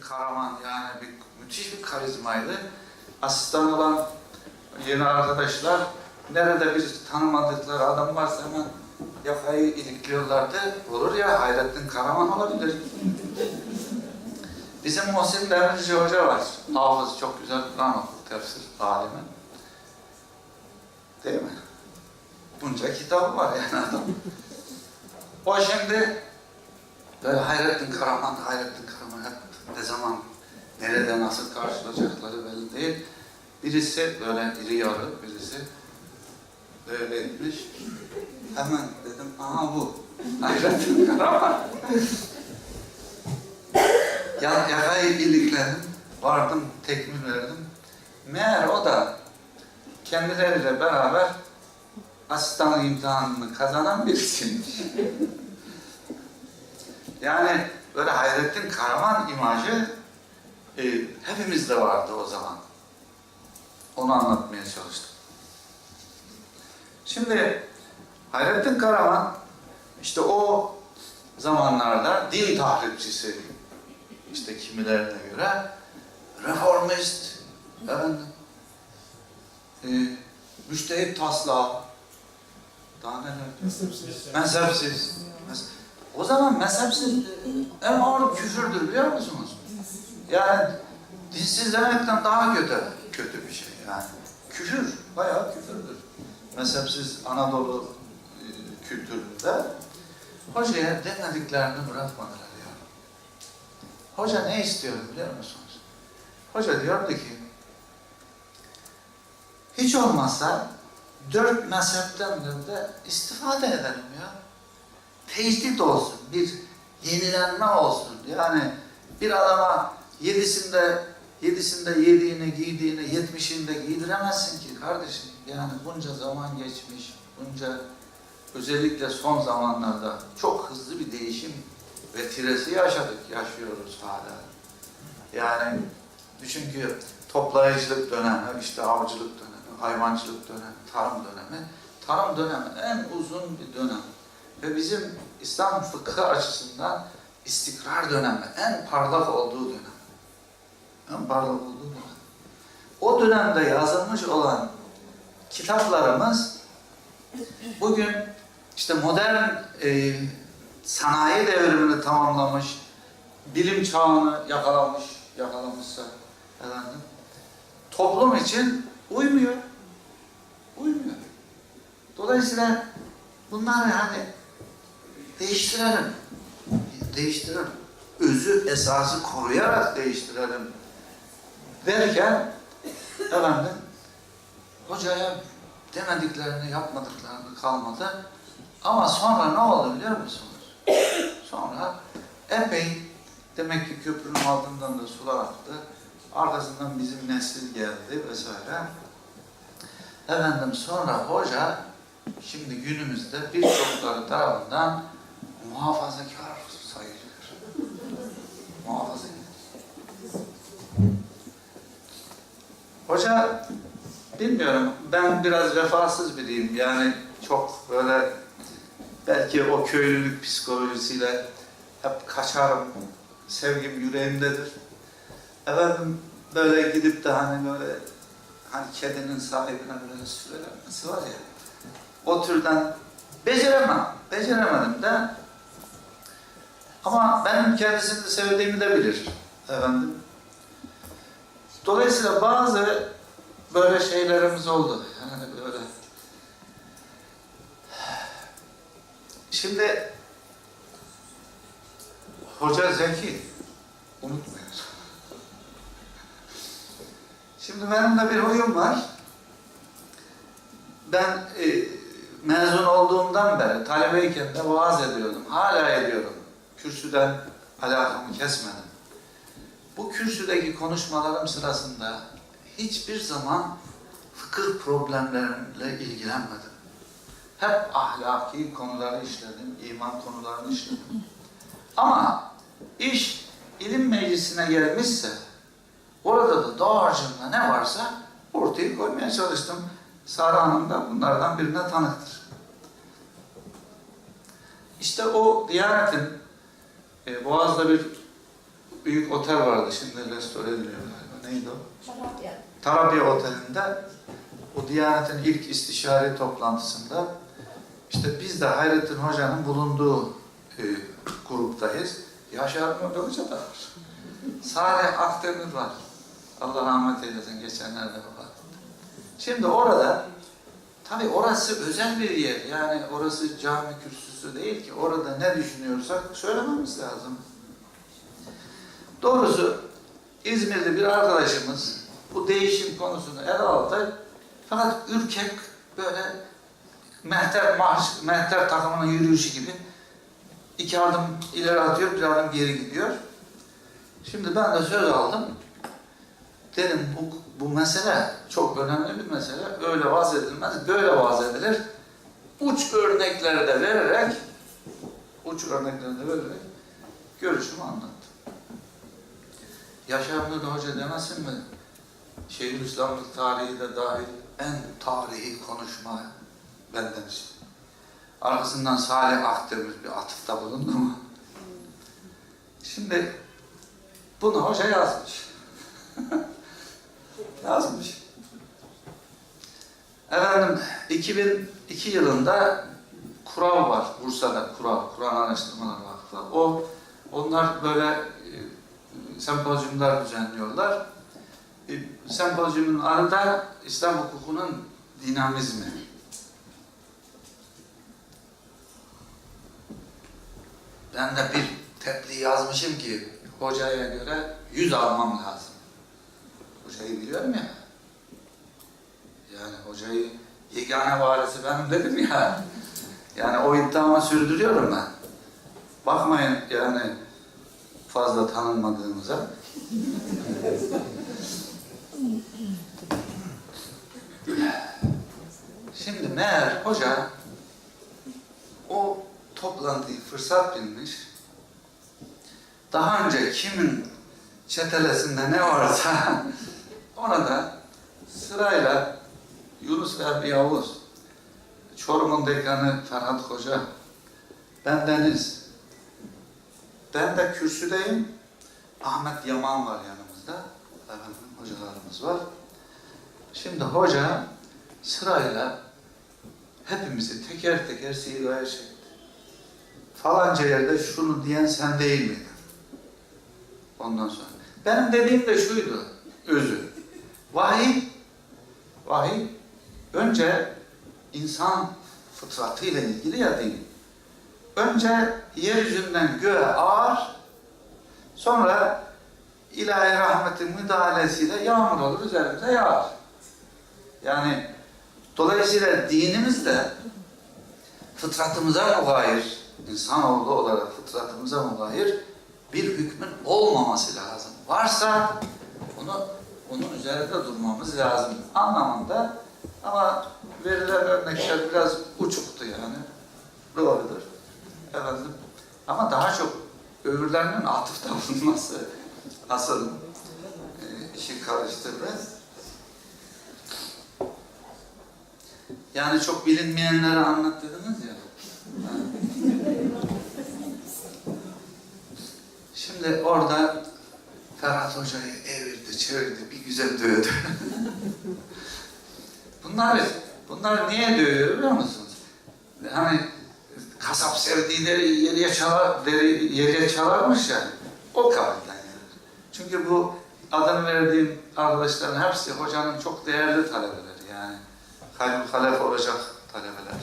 bir kahraman yani bir müthiş bir karizmaydı. Asistan olan yeni arkadaşlar nerede bir tanımadıkları adam varsa hemen yakayı ilikliyorlardı. Olur ya Hayrettin Karaman olabilir. Bizim Muhsin Demirci Hoca var. Hafız çok güzel Kur'an okudu tefsir alimi. Değil mi? Bunca kitabı var yani adam. O şimdi böyle Hayrettin Karaman, Hayrettin Karaman hep ne zaman, nerede, nasıl karşılayacakları belli değil. Birisi böyle iri yarı, birisi böyleymiş. Hemen dedim, aha bu. Hayrettin Karaman. ya, yakayı ilikledim, vardım, tekmil verdim. Meğer o da kendileriyle beraber asistan imtihanını kazanan birisiymiş. yani böyle Hayrettin Karaman imajı e, hepimizde vardı o zaman. Onu anlatmaya çalıştım. Şimdi Hayrettin Karaman işte o zamanlarda din tahripçisi işte kimilerine göre reformist efendim e, müştehit taslağı daha neler mezhepsiz. Mez- O zaman mezhepsiz en ağır küfürdür biliyor musunuz? Yani dinsiz demekten daha kötü, kötü bir şey yani. Küfür, bayağı küfürdür. Mezhepsiz Anadolu e, kültüründe hocaya demediklerini bırakmadılar ya. Hoca ne istiyor biliyor musunuz? Hoca diyordu ki hiç olmazsa dört mezhepten de istifade edelim ya. Tecdit olsun, bir yenilenme olsun. Yani bir adama yedisinde yedisinde yediğini, giydiğini, yetmişinde giydiremezsin ki kardeşim. Yani bunca zaman geçmiş, bunca özellikle son zamanlarda çok hızlı bir değişim ve tiresi yaşadık, yaşıyoruz hala. Yani düşün ki toplayıcılık dönemi, işte avcılık dönemi, hayvancılık dönemi, tarım dönemi, tarım dönemi en uzun bir dönem. Ve bizim İslam fıkhı açısından istikrar dönemi, en parlak olduğu dönem. Parlak olduğu dönem. O dönemde yazılmış olan kitaplarımız bugün işte modern e, sanayi devrimini tamamlamış, bilim çağını yakalamış, yakalamışsa efendim, toplum için uymuyor. Uymuyor. Dolayısıyla bunlar yani değiştirelim. Değiştirelim. Özü, esası koruyarak değiştirelim. Derken efendim hocaya demediklerini, yapmadıklarını kalmadı. Ama sonra ne oldu biliyor musunuz? Sonra epey demek ki köprünün altından da sular aktı. Arkasından bizim nesil geldi vesaire. Efendim sonra hoca şimdi günümüzde birçokları tarafından muhafazakar sayılıyor. Muhafazakar. Hoca bilmiyorum ben biraz vefasız biriyim yani çok böyle belki o köylülük psikolojisiyle hep kaçarım. Sevgim yüreğimdedir. Efendim böyle gidip de hani böyle hani kedinin sahibine böyle söylemesi var ya o türden beceremem. Beceremedim de ama benim kendisini sevdiğimi de bilir. Efendim. Dolayısıyla bazı böyle şeylerimiz oldu. Yani böyle Şimdi Hoca zeki. Unutmayın. Şimdi benim de bir huyum var. Ben e, mezun olduğumdan beri talebeyken de vaaz ediyordum. Hala ediyorum. Kürsüden alakamı kesmedim. Kürsüdeki konuşmalarım sırasında hiçbir zaman fıkıh problemleriyle ilgilenmedim. Hep ahlaki konuları işledim, iman konularını işledim. Ama iş ilim meclisine gelmişse orada da dağarcığında ne varsa ortaya koymaya çalıştım. Sara Hanım da bunlardan birine tanıktır. İşte o Diyanet'in e, Boğaz'da bir büyük otel vardı. Şimdi restore ediliyor galiba. Neydi o? Tarabya. Tarabya Oteli'nde o Diyanet'in ilk istişare toplantısında işte biz de Hayrettin Hoca'nın bulunduğu e, gruptayız. Yaşar Nuri Hoca da var. Salih Akdemir var. Allah rahmet eylesin geçenlerde vefat. Şimdi orada tabi orası özel bir yer. Yani orası cami kürsüsü değil ki. Orada ne düşünüyorsak söylememiz lazım. Doğrusu İzmir'de bir arkadaşımız bu değişim konusunu ele aldı. Fakat ürkek böyle mehter, marş, mehter takımının yürüyüşü gibi iki adım ileri atıyor, bir adım geri gidiyor. Şimdi ben de söz aldım. Dedim bu, bu mesele çok önemli bir mesele. Öyle vaz edilmez, böyle vaz edilir. Uç örnekleri de vererek uç örnekleri de vererek görüşümü anlattım. Yaşar Nuri Hoca demesin mi? Şeyhülislamlık tarihi de dahil en tarihi konuşma benden işte. Arkasından Salih Akdemir bir atıfta bulundu mu? Şimdi bunu hoca yazmış. yazmış. Efendim 2002 yılında kural var Bursa'da kural, Kur'an Araştırmaları Vakfı. O onlar böyle sempozyumlar düzenliyorlar. E, sempozyumun adı da İslam hukukunun dinamizmi. Ben de bir tebliğ yazmışım ki hocaya göre yüz almam lazım. Hocayı biliyorum ya. Yani hocayı yegane varisi benim dedim ya. Yani o iddiamı sürdürüyorum ben. Bakmayın yani fazla tanınmadığımıza. Şimdi meğer hoca o toplantıyı fırsat bilmiş. Daha önce kimin çetelesinde ne varsa ona da sırayla Yunus Verdi Yavuz, Çorum'un dekanı Ferhat Koca, ben Deniz, ben de kürsüdeyim, Ahmet Yaman var yanımızda, efendim hocalarımız var. Şimdi hoca sırayla hepimizi teker teker sigaya çekti. Falanca yerde şunu diyen sen değil miydin? Ondan sonra. Benim dediğim de şuydu, özü. Vahiy, vahiy önce insan fıtratıyla ilgili ya din. Önce yeryüzünden göğe ağır, sonra ilahi rahmetin müdahalesiyle yağmur olur, üzerimize yağar. Yani dolayısıyla dinimiz de fıtratımıza mugayir, insanoğlu olarak fıtratımıza mugayir bir hükmün olmaması lazım. Varsa onu onun üzerinde durmamız lazım anlamında ama verilen örnekler biraz uçuktu yani. Doğrudur. Efendim. Ama daha çok öbürlerinin atıfta bulunması asıl e, işi karıştırdı. Yani çok bilinmeyenleri anlat dediniz ya. Şimdi orada Ferhat Hoca'yı evirdi, çevirdi, bir güzel dövdü. bunlar, bunlar niye dövüyor biliyor musunuz? Hani kasap sevdiğileri yeriye çalar, deri yeriye çalarmış ya, o kabilden yani. Çünkü bu adını verdiğim arkadaşların hepsi hocanın çok değerli talebeleri yani. Kalbi halef olacak talebeler.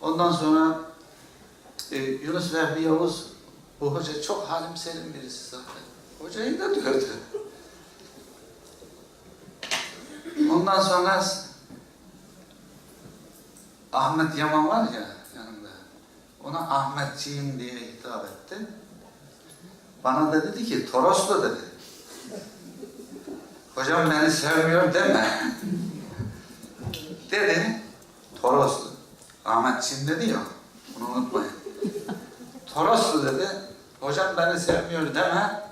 Ondan sonra e, Yunus Vehbi Yavuz bu hoca çok halim selim birisi zaten. Hocayı da dövdü. Ondan sonra Ahmet Yaman var ya yanımda. Ona Ahmetciğim diye hitap etti. Bana da dedi ki Toroslu dedi. Hocam beni sevmiyor deme. dedi. Toroslu. Ahmetciğim dedi ya. Bunu unutmayın. Toroslu dedi. Hocam beni sevmiyor deme.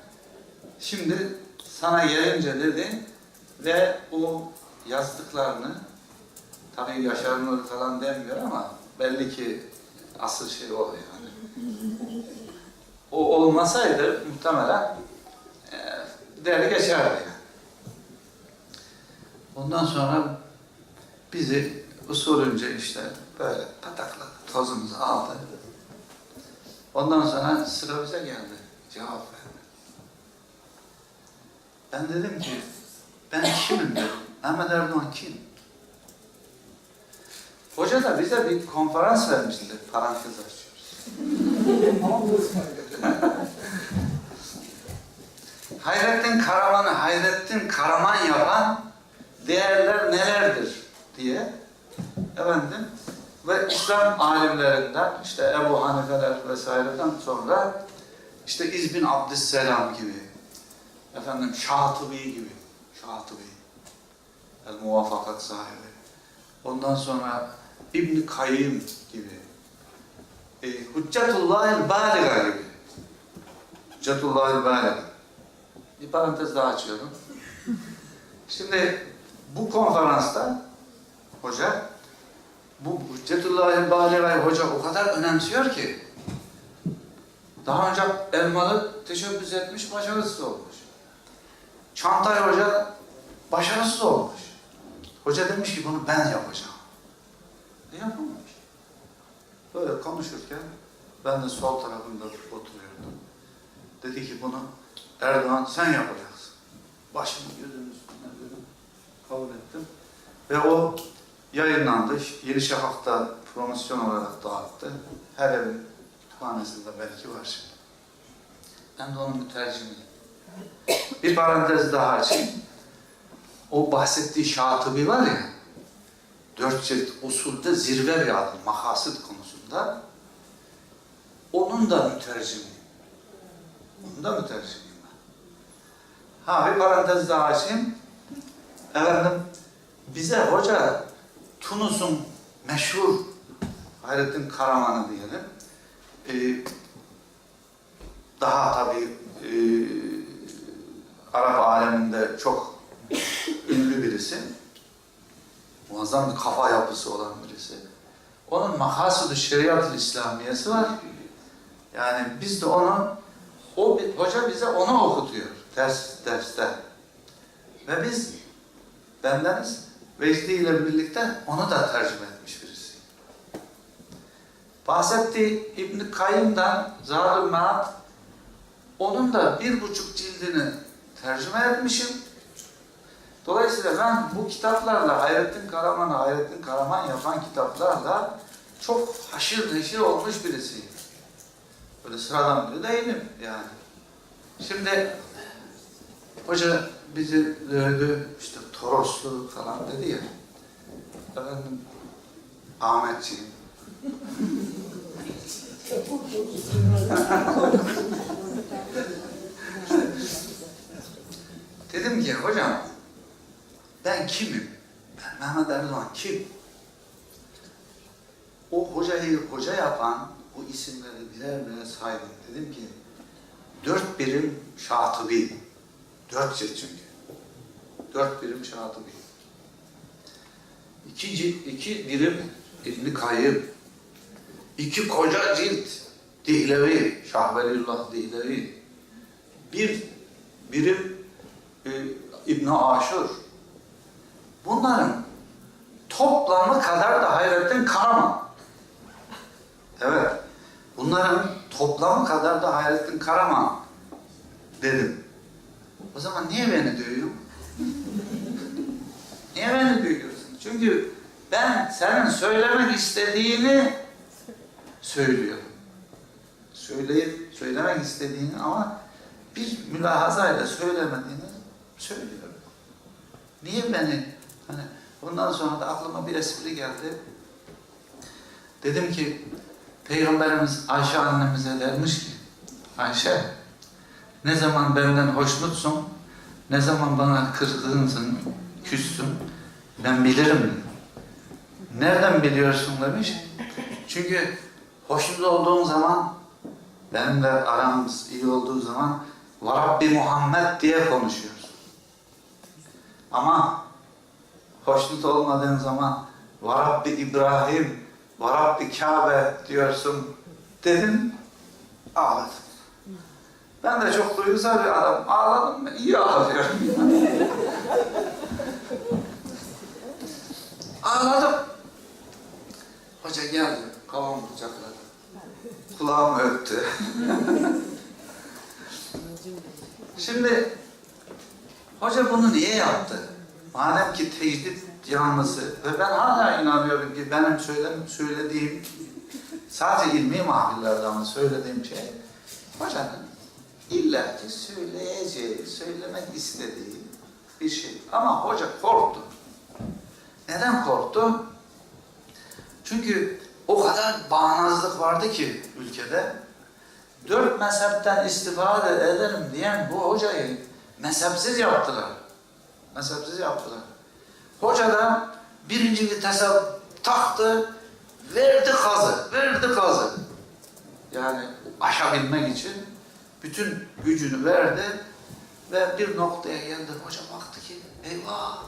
Şimdi sana gelince dedi ve o yazdıklarını tabii Yaşar Nuri falan demiyor ama belli ki asıl şey o yani. o olmasaydı muhtemelen e, der geçerdi. Ondan sonra bizi usulünce işte böyle patakladı, tozumuzu aldı. Ondan sonra sıra bize geldi. Cevap verdi. Ben dedim ki, ben kimim dedim. Mehmet Erdoğan kim? Hoca da bize bir konferans vermişti. Parantez açıyoruz. Hayrettin Karaman'ı Hayrettin Karaman yapan değerler nelerdir diye efendim ve İslam alimlerinden işte Ebu Hanifeler vesaireden sonra işte İzbin Abdüsselam gibi efendim Şatıbi gibi Şatıbi El Muvaffakat sahibi ondan sonra İbn Kayyım gibi e, Hüccetullahil Baliga gibi Hüccetullahil Baliga bir parantez daha açıyorum. Şimdi bu konferansta hoca bu Hüccetullahil Baliga'yı hoca o kadar önemsiyor ki daha önce Elmalı teşebbüs etmiş, başarısız olmuş. Çantay Hoca başarısız olmuş. Hoca demiş ki bunu ben yapacağım. E yapamamış. Böyle konuşurken ben de sol tarafında oturuyordum. Dedi ki bunu Erdoğan sen yapacaksın. Başımı gözümün üstüne dedim. Kabul ettim. Ve o yayınlandı. Yeni Şafak'ta promosyon olarak dağıttı. Her evin kütüphanesinde belki var şimdi. Ben de onun mütercimiyim. Bir parantez daha açayım. O bahsettiği Şatıbi var ya, dört cilt usulde zirve adım, makasıt konusunda. Onun da mütercimiyim. Onun da mütercimiyim ben. Ha bir parantez daha açayım. Efendim, bize hoca Tunus'un meşhur Hayrettin Karaman'ı diyelim. Ee, daha tabii e, Arap aleminde çok ünlü birisi. Muazzam bir kafa yapısı olan birisi. Onun makasıdı şeriat İslamiyesi var. Yani biz de onu, o hoca bize onu okutuyor ders derste. Ve biz bendeniz Vecdi ile birlikte onu da tercüme etmiş birisi. Bahsettiği İbn Kayyım'dan Zadül Maat onun da bir buçuk cildini tercüme etmişim. Dolayısıyla ben bu kitaplarla Hayrettin Karaman'ı Hayrettin Karaman yapan kitaplarla çok haşır neşir olmuş birisiyim. Böyle sıradan biri değilim yani. Şimdi hoca bizi dövdü, işte Toroslu falan dedi ya. Efendim, Ahmetciğim. Dedim ki hocam ben kimim? Ben Mehmet Erdoğan kim? O hocayı hoca yapan bu isimleri birer birer saydım. Dedim ki dört birim şatıbi. Dört cilt çünkü. Dört birim şatıbi. İki, cilt, iki birim İbn Kayyım. İki koca cilt Dihlevi, Şahvelillah Dihlevi. Bir birim e, İbn Aşur. Bunların toplamı kadar da Hayrettin Karaman. Evet. Bunların toplamı kadar da Hayrettin Karaman dedim. O zaman niye beni dövüyorsun? niye beni dövüyorsun? Çünkü ben senin söylemek istediğini söylüyorum. Söyleyip söylemek istediğini ama bir mülahazayla söylemediğini söylüyorum. Niye beni hani ondan sonra da aklıma bir espri geldi. Dedim ki Peygamberimiz Ayşe annemize dermiş ki Ayşe ne zaman benden hoşnutsun ne zaman bana kırgınsın, küssün ben bilirim. Nereden biliyorsun demiş. Çünkü hoşnut olduğum zaman benimle aramız iyi olduğu zaman Varabbi Muhammed diye konuşuyorsun. Ama hoşnut olmadığın zaman Varabbi İbrahim, Varabbi Kabe diyorsun dedim ağladım. Ben de çok duygusal bir adam. Ağladım mı? İyi ağlıyorum. Ağladım. Hoca geldi, kafamı kucakladı. Kulağımı öptü. Şimdi hoca bunu niye yaptı? Madem ki tecdit yanlısı ve ben hala inanıyorum ki benim söylem, söylediğim sadece ilmi mahfillerde ama söylediğim şey hocanın illa ki söyleyeceği, söylemek istediği bir şey. Ama hoca korktu. Neden korktu? Çünkü o kadar bağnazlık vardı ki ülkede. Dört mezhepten istifade edelim diyen bu hocayı mezhepsiz yaptılar. Mezhepsiz yaptılar. Hoca da birinci vitese taktı, verdi kazı, verdi kazı. Yani aşabilmek için bütün gücünü verdi ve bir noktaya geldi. Hoca baktı ki eyvah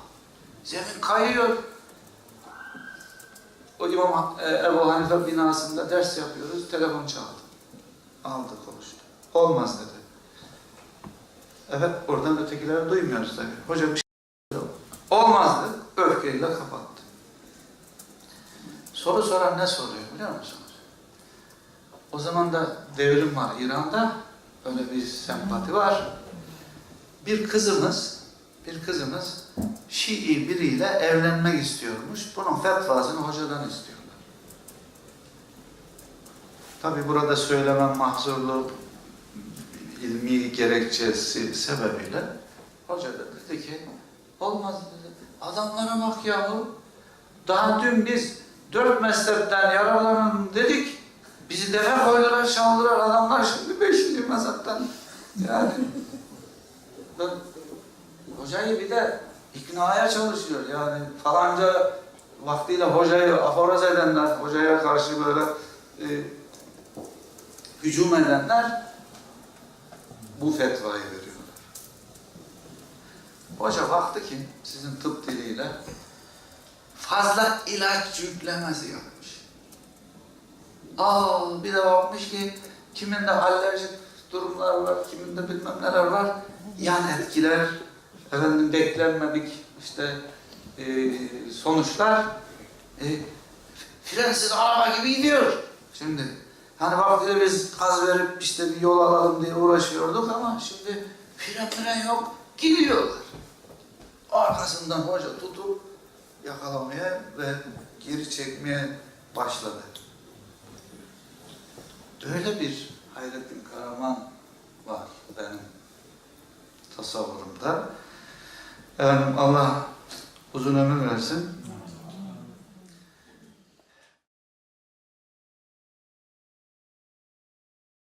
zemin kayıyor. O İmam e, Ebu Hanife binasında ders yapıyoruz. Telefon çaldı. Aldı konuştu. Olmaz dedi. Evet oradan ötekileri duymuyoruz tabii. Hoca bir yok. Olmaz dedi. Öfkeyle kapattı. Soru soran ne soruyor biliyor musunuz? O zaman da devrim var İran'da. Öyle bir sempati var. Bir kızımız, bir kızımız Şii biriyle evlenmek istiyormuş. Bunun fetvasını hocadan istiyorlar. Tabi burada söylemem mahzurlu ilmi gerekçesi sebebiyle hoca da dedi ki olmaz. Adamlara bak yahu. Daha dün biz dört mezhepten yararlanın dedik. Bizi defe koydular, çaldılar adamlar şimdi beşinci mezhepten. Yani ben hocayı bir de iknaya çalışıyor. Yani falanca vaktiyle hocayı aforoz edenler, hocaya karşı böyle e, hücum edenler bu fetvayı veriyorlar. Hoca baktı ki sizin tıp diliyle fazla ilaç yüklemesi yapmış. Aa bir de bakmış ki kiminde alerjik durumlar var, kiminde bilmem neler var. Yan etkiler, efendim beklenmedik işte e, sonuçlar e, frensiz araba gibi gidiyor. Şimdi hani vaktiyle biz gaz verip işte bir yol alalım diye uğraşıyorduk ama şimdi fren fren yok gidiyorlar. Arkasından hoca tutup yakalamaya ve geri çekmeye başladı. Öyle bir Hayrettin Karaman var benim tasavvurumda. Yani Allah uzun ömür versin.